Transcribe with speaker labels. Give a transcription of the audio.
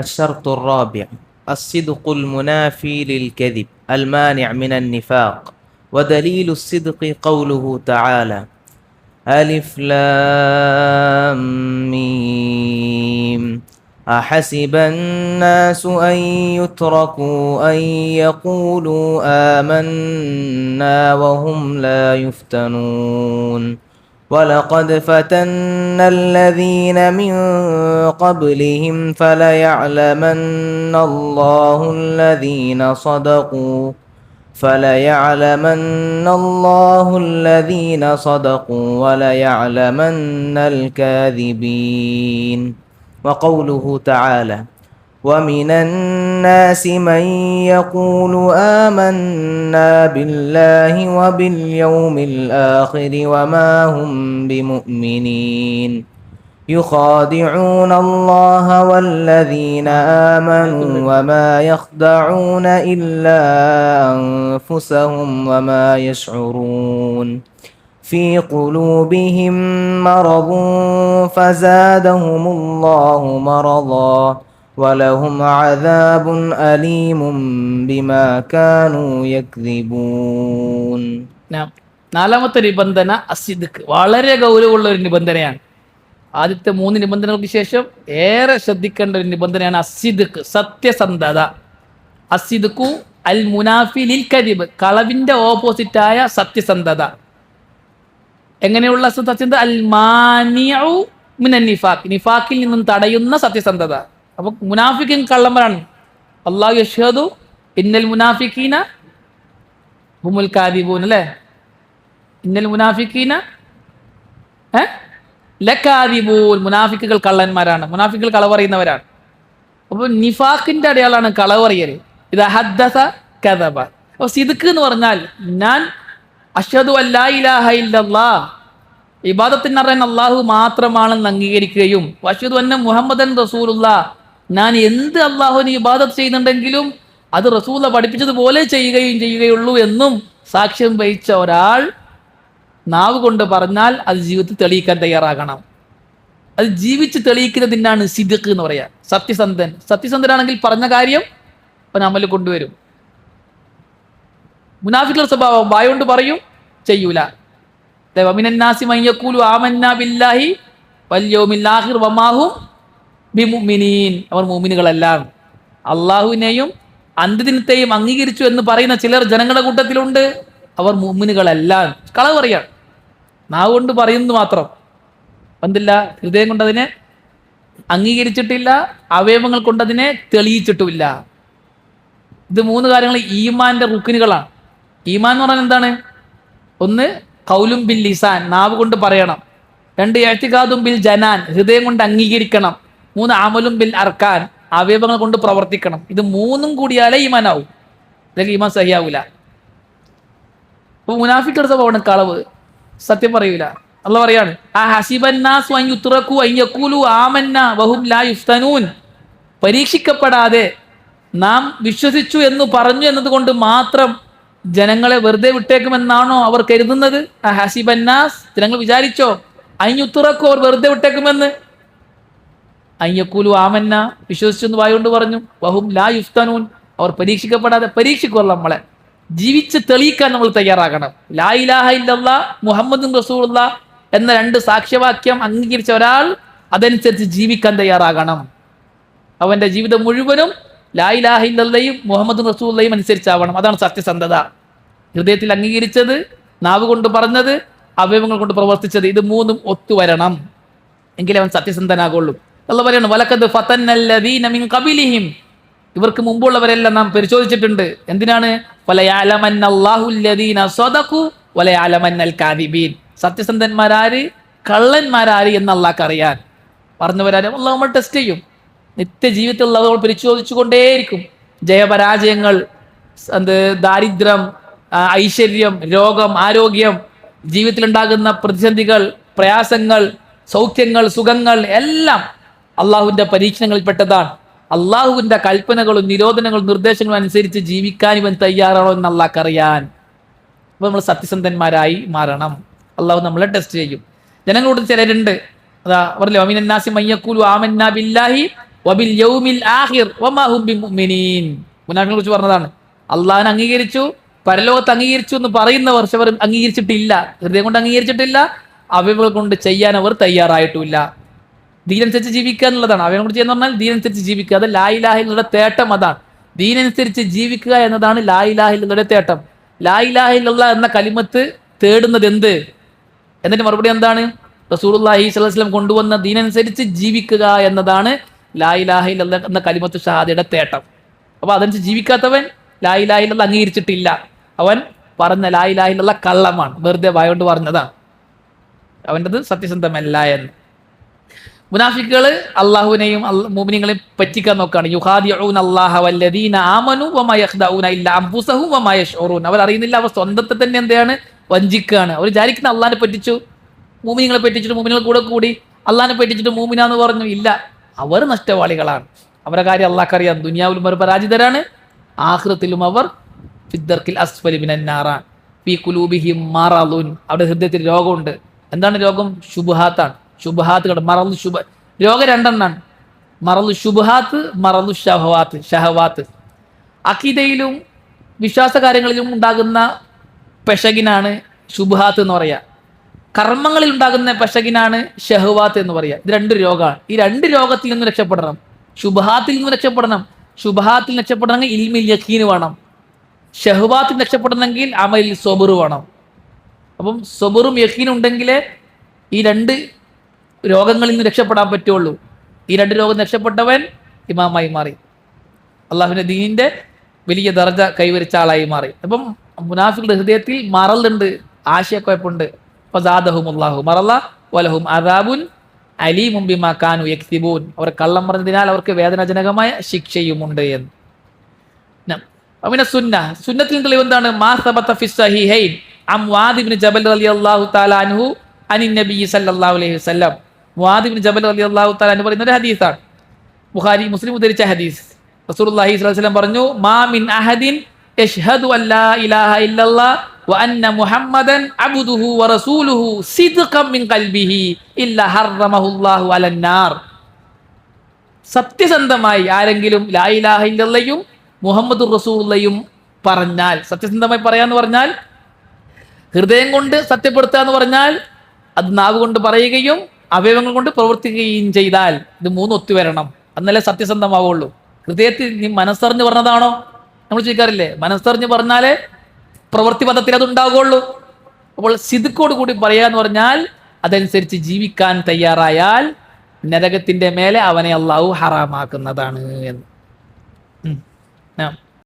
Speaker 1: الشرط الرابع الصدق المنافي للكذب المانع من النفاق ودليل الصدق قوله تعالى ألف لام ميم. أحسب الناس أن يتركوا أن يقولوا آمنا وهم لا يفتنون. ولقد فتنا الذين من قبلهم فليعلمن الله الذين صدقوا فليعلمن الله الذين صدقوا وليعلمن الكاذبين. وقوله تعالى ومن الناس من يقول آمنا بالله وباليوم الآخر وما هم بمؤمنين. يخادعون الله والذين آمنوا وما يخدعون إلا أنفسهم وما يشعرون. في قلوبهم مرض فزادهم الله مرضا. ولهم عذاب أليم بما كانوا يكذبون
Speaker 2: നാം നാലാമത്തെ നിബന്ധന അസിദ്ക്ക് വളരെ ഗൗരവമുള്ള ഒരു നിബന്ധനയാണ് ആദ്യത്തെ മൂന്ന് നിബന്ധനകൾക്ക് ശേഷം ഏറെ ശ്രദ്ധിക്കേണ്ട ഒരു നിബന്ധനയാണ് അസിദ്ക്ക് സത്യസന്ധത അസിദ്ക്കു അൽ മുനാഫി ലിൽ കദിബ് കളവിന്റെ ഓപ്പോസിറ്റായ സത്യസന്ധത എങ്ങനെയുള്ള സത്യസന്ധത അൽ മാനിയു മിനൻ നിഫാഖ് നിഫാഖിൽ നിന്നും തടയുന്ന സത്യസന്ധത അപ്പൊ മുനാഫിക്കും കള്ളന്മാരാണ്. അള്ളാഹു യഷു ഇന്നൽ മുനാഫിക്കീന ഹുമുൽ കാദിബൂൻ അല്ലേ? ഇന്നൽ മുനാഫിക്കീന ഏ? ലക്കാദിബൂൻ മുനാഫിക്കുകൾ കള്ളന്മാരാണ്. മുനാഫിക്കുകൾ കളവ് പറയുന്നവരാണ്. അപ്പോൾ നിഫാക്കിന്റെ അടയാളാണ് കളവ് പറയൽ ഇത് ഹദ്ദസ കഥബ അപ്പോൾ സിദുക്ക് എന്ന് പറഞ്ഞാൽ ഞാൻ അഷദു അല്ലാ ഇലാഹ അള്ളാഹു മാത്രമാണെന്ന് അംഗീകരിക്കുകയും അഷദു അന്ന മുഹമ്മദൻ റസൂലുള്ള ഞാൻ എന്ത് അള്ളാഹുവിന് ഇബാദത്ത് ചെയ്യുന്നുണ്ടെങ്കിലും അത് റസൂല പഠിപ്പിച്ചതുപോലെ ചെയ്യുകയും ചെയ്യുകയുള്ളൂ എന്നും സാക്ഷ്യം വഹിച്ച ഒരാൾ നാവ് കൊണ്ട് പറഞ്ഞാൽ അത് ജീവിതത്തിൽ തെളിയിക്കാൻ തയ്യാറാകണം. അത് ജീവിച്ച് തെളിയിക്കുന്നതിനാണ് സിദ്ഖ് എന്ന് പറയാ. സത്യസന്ധൻ. സത്യസന്ധനാണെങ്കിൽ പറഞ്ഞ കാര്യം അവൻ അമൽ കൊണ്ടുവരും. മുനാഫിക്കുള്ള സ്വഭാവം വായോണ്ട് പറയും ചെയ്യൂല. മയ്യക്കൂലു ആമന്നാ ബില്ലാഹി വല്യോമില്ലാഹിർ വമാഹും ബിമുഅ്മിനീൻ അവർ മൂമിനുകളെല്ലാം അള്ളാഹുവിനെയും അന്ത്യദിനത്തെയും അംഗീകരിച്ചു എന്ന് പറയുന്ന ചിലർ ജനങ്ങളുടെ കൂട്ടത്തിലുണ്ട്. അവർ മൂമിനുകളെല്ലാം കളവ് പറയാണ് നാവ് കൊണ്ട് പറയുന്നത് മാത്രം. എന്തില്ല ഹൃദയം കൊണ്ടതിനെ അംഗീകരിച്ചിട്ടില്ല അവയവങ്ങൾ കൊണ്ടതിനെ തെളിയിച്ചിട്ടുമില്ല. ഇത് മൂന്ന് കാര്യങ്ങൾ ഈമാന്റെ റുക്കിനുകളാണ്. ഈമാൻ എന്ന് പറഞ്ഞാൽ എന്താണ്? ഒന്ന് കൗലും ബിൽ ലിസാൻ നാവ് കൊണ്ട് പറയണം. രണ്ട് എഴുത്തികാതും ബിൽ ജനാൻ ഹൃദയം കൊണ്ട് അംഗീകരിക്കണം. മൂന്ന് അമലും ബിൽ അർക്കാൻ അവയവങ്ങൾ കൊണ്ട് പ്രവർത്തിക്കണം. ഇത് മൂന്നും കൂടിയാലേ ഈമാനാവും. അല്ലെങ്കിൽ ഈമാൻ സഹിയാവൂല. അപ്പൊ മുനാഫിക്കർ സ്വഭാവമാണ് കളവ്. സത്യം പറയൂല. അല്ല പറയാണ് ആ ഹസിബന്നാസ് ആമന്ന ലാ പരീക്ഷിക്കപ്പെടാതെ നാം വിശ്വസിച്ചു എന്ന് പറഞ്ഞു എന്നതുകൊണ്ട് മാത്രം ജനങ്ങളെ വെറുതെ വിട്ടേക്കുമെന്നാണോ അവർ കരുതുന്നത്? ആ ഹസിബന്നാസ് ജനങ്ങൾ വിചാരിച്ചോ അയ്യുത്തുറക്കു അവർ വെറുതെ വിട്ടേക്കുമെന്ന്? അയ്യക്കൂലു ആമന്ന വിശ്വസിച്ചു എന്ന് വായുകൊണ്ട് പറഞ്ഞു. വഹും ലാ യുസ്തനൂൻ അവർ പരീക്ഷിക്കപ്പെടാതെ പരീക്ഷിക്കുമല്ലോ നമ്മളെ. ജീവിച്ച് തെളിയിക്കാൻ നമ്മൾ തയ്യാറാകണം. ലാ ഇലാഹ ഇല്ലല്ലാ മുഹമ്മദും റസൂള്ള എന്ന രണ്ട് സാക്ഷ്യവാക്യം അംഗീകരിച്ച ഒരാൾ അതനുസരിച്ച് ജീവിക്കാൻ തയ്യാറാകണം. അവന്റെ ജീവിതം മുഴുവനും ലാ ഇലാഹ ഇല്ലയും മുഹമ്മദ് റസൂള്ളയും അനുസരിച്ചാവണം. അതാണ് സത്യസന്ധത. ഹൃദയത്തിൽ അംഗീകരിച്ചത് നാവ് കൊണ്ട് പറഞ്ഞത് അവയവങ്ങൾ കൊണ്ട് പ്രവർത്തിച്ചത് ഇത് മൂന്നും ഒത്തുവരണം. എങ്കിലേ അവൻ സത്യസന്ധനാകുള്ളൂ. അല്ല പറയാണ് വലക്കത് ഫതന്നല്ലദീന മിൻ ഖബിലിഹിം. ഇവർക്ക് മുമ്പുള്ളവരെല്ലാം നാം പരിശോധിച്ചിട്ടുണ്ട്. എന്തിനാണ്? സത്യസന്ധന്മാരാര് കള്ളന്മാരാര് എന്ന് അള്ളാഹ് അറിയാൻ. പറഞ്ഞവരാര് അള്ളാഹ് നമ്മൾ ടെസ്റ്റ് ചെയ്യും. നിത്യജീവിതത്തിൽ നമ്മൾ പരിശോധിച്ചു കൊണ്ടേയിരിക്കും ജയപരാജയങ്ങൾ എന്ത് ദാരിദ്ര്യം ഐശ്വര്യം രോഗം ആരോഗ്യം ജീവിതത്തിലുണ്ടാകുന്ന പ്രതിസന്ധികൾ പ്രയാസങ്ങൾ സൗഖ്യങ്ങൾ സുഖങ്ങൾ എല്ലാം അള്ളാഹുവിന്റെ പരീക്ഷണങ്ങളിൽ പെട്ടതാണ്. അള്ളാഹുവിന്റെ കൽപ്പനകളും നിരോധനങ്ങളും നിർദ്ദേശങ്ങളും അനുസരിച്ച് ജീവിക്കാൻ ഇവൻ തയ്യാറാണോ എന്ന് അള്ളാഹ്ക്കറിയാൻ. അപ്പൊ നമ്മൾ സത്യസന്ധന്മാരായി മാറണം. അള്ളാഹു നമ്മളെ ടെസ്റ്റ് ചെയ്യും. ജനങ്ങളോട് ചിലരുണ്ട്. അതാ പറഞ്ഞില്ലേ അമിനാസി മയ്യക്കൂലു ആമന്നാ ബില്ലാഹി വബിൽ യൗമിൽ ആഹിർ മുനാഫികളെ കുറിച്ച് പറഞ്ഞതാണ്. അള്ളാഹിനെ അംഗീകരിച്ചു പരലോകത്ത് അംഗീകരിച്ചു എന്ന് പറയുന്നവർ പക്ഷെ അവർ അംഗീകരിച്ചിട്ടില്ല. ഹൃദയം കൊണ്ട് അംഗീകരിച്ചിട്ടില്ല. അവയവ കൊണ്ട് ചെയ്യാൻ അവർ തയ്യാറായിട്ടുമില്ല ദീനനുസരിച്ച് ജീവിക്കുക എന്നുള്ളതാണ് അവനെ കുറിച്ച് എന്ന് പറഞ്ഞാൽ ദീനനുസരിച്ച് ജീവിക്കുക. അത് ലായിലാഹിലുടെ തേട്ടം അതാണ്. ദീനനുസരിച്ച് ജീവിക്കുക എന്നതാണ് ലായിലാഹിലുടെ തേട്ടം. ലായിലാഹിലുള്ള എന്ന കലിമത്ത് തേടുന്നത് എന്ത്? എന്നിട്ട് മറുപടി എന്താണ്? റസൂലുള്ളാഹി സ്വലം കൊണ്ടുവന്ന ദീനനുസരിച്ച് ജീവിക്കുക എന്നതാണ് ലായിലാഹിൽ എന്ന കലിമത്ത് ഷഹാദയുടെ തേട്ടം. അപ്പോൾ അതനുസരിച്ച് ജീവിക്കാത്തവൻ ലായിലാഹിലുള്ള അംഗീകരിച്ചിട്ടില്ല. അവൻ പറഞ്ഞ ലായിലാഹിലുള്ള കള്ളമാണ്. വെറുതെ വായോണ്ട് പറഞ്ഞതാണ്. അവന്റെത് സത്യസന്ധമല്ല എന്ന്. മുനാഫിക്കുകൾ അള്ളാഹുവിനെയും മോമിനിങ്ങളെയും പറ്റിക്കാൻ നോക്കുകയാണ് യുഹാദിഊൻ അല്ലാഹ വല്ലദീന ആമനു വമാ യഖ്ദഊന ഇല്ലാ യശ്ഉറൂൻ. അവർ അറിയുന്നില്ല അവർ സ്വന്തത്തെ തന്നെ എന്താണ്? വഞ്ചിക്കുകയാണ് അവർ വിചാരിക്കുന്ന അള്ളാഹിനെ പറ്റിച്ചു മോമിനിങ്ങളെ പറ്റിച്ചിട്ട് മൂമിനികൾ കൂടെ കൂടി അള്ളാഹിനെ പറ്റിച്ചിട്ട് മോമിനാന്ന് പറഞ്ഞു. ഇല്ല അവർ നഷ്ടവാളികളാണ്. അവരുടെ കാര്യം അള്ളാഹ്ക്കറിയാം ദുനിയാവിലും അവർ പരാജിതരാണ്. ആഹ്റത്തിലും അവർ ഫിദ്ദർക്കിൽ അസ്ഫലി പി കുലൂബിഹിം മാറാലൂൻ അവിടെ ഹൃദയത്തിൽ രോഗമുണ്ട്. എന്താണ് രോഗം? ശുബഹാത്താണ്. ശുബഹാത്തുകൾ മറന്നു ശുഭ രോഗം രണ്ടെണ്ണാണ്. മറന്നു ശുബഹാത്ത് മറന്നു ഷഹവാത്ത് ഷഹവാത്ത് അഖീദയിലും വിശ്വാസ കാര്യങ്ങളിലും ഉണ്ടാകുന്ന പെഷകിനാണ് ശുബഹാത്ത് എന്ന് പറയുക കർമ്മങ്ങളിൽ ഉണ്ടാകുന്ന പെഷകിനാണ് ഷഹവാത്ത് എന്ന് പറയുക ഇത് രണ്ട് രോഗമാണ്. ഈ രണ്ട് രോഗത്തിൽ നിന്ന് രക്ഷപ്പെടണം. ശുബഹാത്തിൽ നിന്ന് രക്ഷപ്പെടണം. ശുബഹാത്തിൽ രക്ഷപ്പെടണമെങ്കിൽ ഇൽമിൽ യക്കീന് വേണം. ഷഹവാത്തിൽ രക്ഷപ്പെടണമെങ്കിൽ അമലിൽ സൊബുറു വേണം. അപ്പം സൊബറും യക്കീനും ഉണ്ടെങ്കിലേ ഈ രണ്ട് രോഗങ്ങളിൽ നിന്ന് രക്ഷപ്പെടാൻ പറ്റുള്ളൂ. ഈ രണ്ട് രോഗം രക്ഷപ്പെട്ടവൻ ഇമാമായി മാറി. അള്ളാഹുവിന്റെ ദീനിന്റെ വലിയ ദർജ കൈവരിച്ച ആളായി മാറി. അപ്പം മുനാഫികളുടെ ഹൃദയത്തിൽ മറലുണ്ട് ആശയക്കുഴപ്പമുണ്ട്. ഫസാദഹും അള്ളാഹു മറല്ല വലഹും അദാബുൻ അലീമും ബിമാ കാനു യക്തിബൂൻ അവർ കള്ളം പറഞ്ഞതിനാൽ അവർക്ക് വേദനാജനകമായ ശിക്ഷയുമുണ്ട് എന്ന്. പിന്നെ സുന്ന. സുന്നത്തിൽ തെളിവ് എന്താണ്? മാ സബത്ത ഫി സഹിഹൈൻ അം വാദിബ്നു ജബൽ റളിയല്ലാഹു തആല അൻഹു അനി നബി സല്ലല്ലാഹു അലൈഹി വസല്ലം. മുആദ് ജബൽ ജബൽ അള്ളാഹു തആല എന്ന് പറയുന്ന ഒരു ഹദീസാണ്. ബുഖാരി മുസ്ലിം ഉദ്ധരിച്ച ഹദീസ്. റസൂലുള്ളാഹി സ്വലം പറഞ്ഞു മാ മിൻ അഹദിൻ യഷ്ഹദു അൻ ഇലാഹ ഇല്ലല്ലാഹ് വ അന്ന മുഹമ്മദൻ അബ്ദുഹു വ റസൂലുഹു സിദ്ഖൻ മിൻ ഖൽബിഹി ഇല്ല ഹറമഹുല്ലാഹു അലന്നാർ സത്യസന്ധമായി ആരെങ്കിലും ലാ ഇലാഹ ഇല്ലല്ലയും മുഹമ്മദ് റസൂള്ളയും പറഞ്ഞാൽ സത്യസന്ധമായി പറയാന്ന് പറഞ്ഞാൽ ഹൃദയം കൊണ്ട് സത്യപ്പെടുത്തുക എന്ന് പറഞ്ഞാൽ അത് നാവ് കൊണ്ട് പറയുകയും അവയവങ്ങൾ കൊണ്ട് പ്രവർത്തിക്കുകയും ചെയ്താൽ ഇത് മൂന്ന് ഒത്തുവരണം അന്നല്ലേ സത്യസന്ധമാവുള്ളൂ. ഹൃദയത്തിൽ നീ മനസ്സറിഞ്ഞ് പറഞ്ഞതാണോ? നമ്മൾ ചോദിക്കാറില്ലേ? മനസ്സറിഞ്ഞ് പറഞ്ഞാലേ പ്രവൃത്തി പദത്തിൽ അത് ഉണ്ടാവുകയുള്ളൂ. അപ്പോൾ സിദുക്കോട് കൂടി പറയുക എന്ന് പറഞ്ഞാൽ അതനുസരിച്ച് ജീവിക്കാൻ തയ്യാറായാൽ നരകത്തിന്റെ മേലെ അവനെ അള്ളാഹു ഹറാമാക്കുന്നതാണ് എന്ന്.